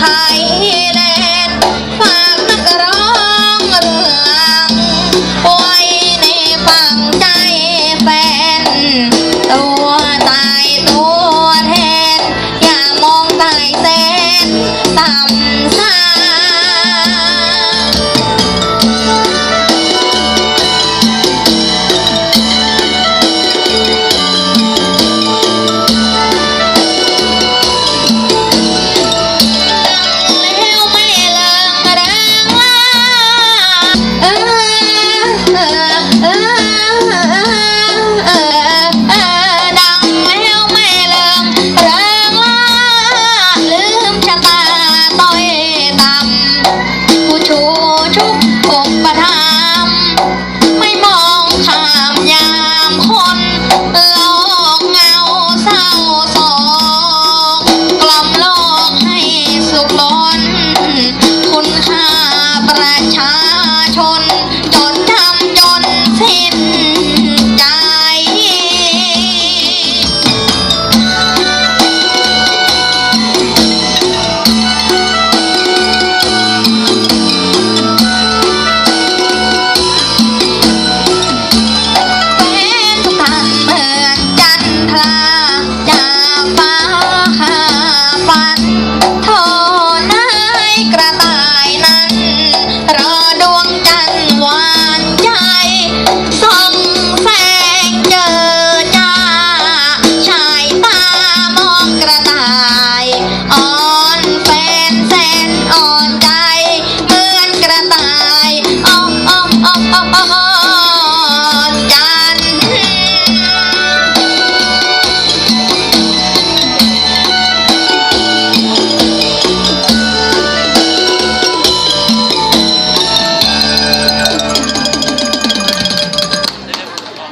ไทยแลนด์ฝากนักร้องเรื่องไว้ในฝังใจแฟน ตัวตายตัวแทน อย่ามองตายแสนต่ำซา กลนคุณค่าประชาชน จนทำจนสิ้นใจ เป็นทุกท่านเหมือนจันทรา Ah.